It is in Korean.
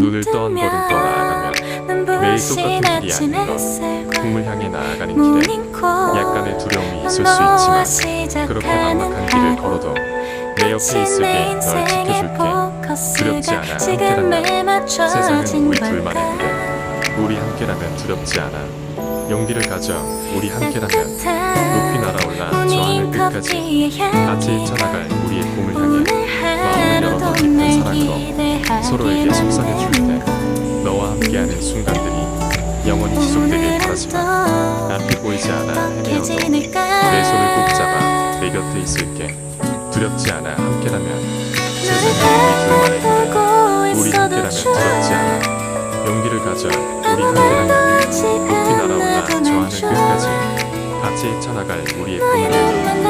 눈을 떠한 걸음 더 나아가면 매일 똑같은 길이 아닌 것 꿈을 향해 나아가는 길에 약간의 두려움이 있을 수 있지만 그렇게 막막한 길을 걸어도 내 옆에 있을게 널 지켜줄게. 두렵지 않아. 함께라면 세상은 우리 둘만의 무대 우리 함께라면 두렵지 않아. 용기를 가져. 우리 함께라면 높이 날아올라. 저 하늘 끝까지 같이 헤쳐나갈 우리의 꿈을 향해 마음을 열어 더 깊은 사랑으로 서로에게 속삭여줄 때 너와 함께하는 순간들이 영원히 지속되길 바라지만 앞이 보이지 않아 헤매어도 내 손을 꼭 잡아 내 곁에 있을게 두렵지 않아 함께라면 세상은 우리 둘만의 무대 우리 함께라면 두렵지 않아 용기를 가져 우리 함께라면 높이 날아올라 저 하늘 끝까지 같이 헤쳐나갈 우리의 꿈을 향해